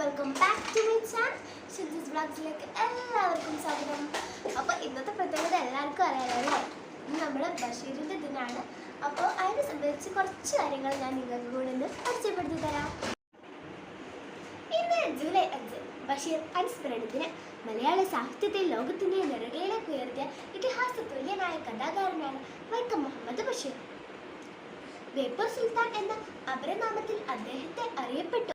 Welcome back to my channel ഷിൻസിസ് ബ്ലോഗ്സിലേക്ക് എല്ലാവർക്കും സ്വാഗതം. അപ്പോൾ ഇന്നത്തെ പ്രത്യേകത എല്ലാവർക്കും അറിയാമല്ലോ ഇന്ന് നമ്മുടെ ബഷീറിന്റെ ദിനാണ്. അപ്പോൾ അതിനെ സംബന്ധിച്ച് കുറച്ച് കാര്യങ്ങൾ ഞാൻ നിങ്ങൾക്ക് കൂടെ ഒന്ന് പരിചയപ്പെടുത്തി തരാം. ഇന്ന് ജൂലൈ അഞ്ച് ബഷീർ അനുസ്മരണത്തിന് മലയാള സാഹിത്യത്തെ ലോകത്തിന്റെ നെറുകയിലേക്ക് ഉയർത്തിയ ഇതിഹാസ തുല്യനായ കഥാകാരനാണ് വൈക്കം മുഹമ്മദ് ബഷീർ. ബേപ്പൂർ സുൽത്താൻ എന്ന അപരനാമത്തിൽ അദ്ദേഹത്തെ അറിയപ്പെട്ടു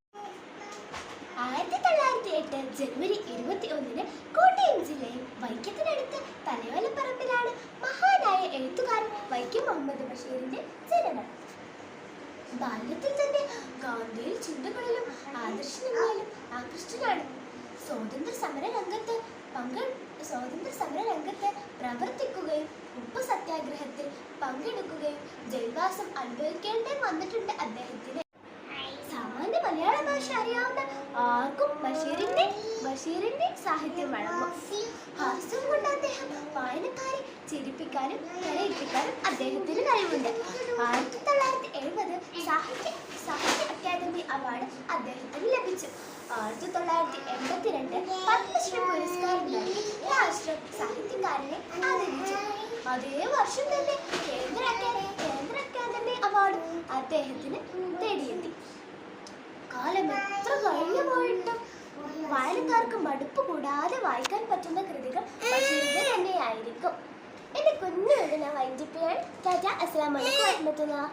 ആയിരത്തി തൊള്ളായിരത്തി എട്ട് ജനുവരി ഇരുപത്തി ഒന്നിന് കോട്ടയം ജില്ലയിൽ വൈക്കത്തിനടുത്ത് തലയോലപ്പറമ്പിലാണ് മഹാനായ എഴുത്തുകാരൻ വൈക്കം മുഹമ്മദ് ബഷീറിന്റെ ജനനം. ബാല്യത്തിൽ തന്നെ ഗാന്ധിയിൽ ചിന്തകളിലും ആദർശങ്ങളിലും ആകൃഷ്ടനാണ്. സ്വാതന്ത്ര്യ സമര രംഗത്ത് പങ്കെ സ്വാതന്ത്ര്യ സമര രംഗത്ത് പ്രവർത്തിക്കുകയും ഉപ്പ് സത്യാഗ്രഹത്തിൽ പങ്കെടുക്കുകയും ജയിൽവാസം അനുഭവിക്കേണ്ടി വന്നിട്ടുണ്ട് അദ്ദേഹത്തിന്. സാമാന്യ മലയാള ഭാഷ അറിയാവുന്ന ആർക്കും ബഷീറിന്റെ ബഷീറിന്റെ സാഹിത്യം ഹാസ്യം കൊണ്ട് അദ്ദേഹം വായനക്കാരെ ചിരിപ്പിക്കാനും കരയിപ്പിക്കാനും അദ്ദേഹത്തിന് കഴിവുണ്ട്. ആയിരത്തി തൊള്ളായിരത്തി എഴുപത് സാഹിത്യ സാഹിത്യ അക്കാദമി അവാർഡ് അദ്ദേഹത്തിന് ലഭിച്ചു. ആയിരത്തി തൊള്ളായിരത്തി എൺപത്തിരണ്ട് പത്മശ്രീ പുരസ്കാരം നൽകി രാഷ്ട്രം സാഹിത്യകാരനെ ആദരിച്ചു. അതേ വർഷം തന്നെ കേന്ദ്ര അക്കാദമി കേന്ദ്ര അക്കാദമി അവാർഡ് അദ്ദേഹത്തിന് തേടിയെത്തി. കാലം എത്ര കഴിഞ്ഞു പോയിട്ടും വായനക്കാർക്ക് മടുപ്പ് കൂടാതെ വായിക്കാൻ പറ്റുന്ന കൃതികൾ തന്നെയായിരിക്കും. എന്റെ കുഞ്ഞു ഞാൻ വൈകിട്ട് ടാറ്റ അസ്സലാമലൈക്കും വരഹ്മത്തുള്ളാഹി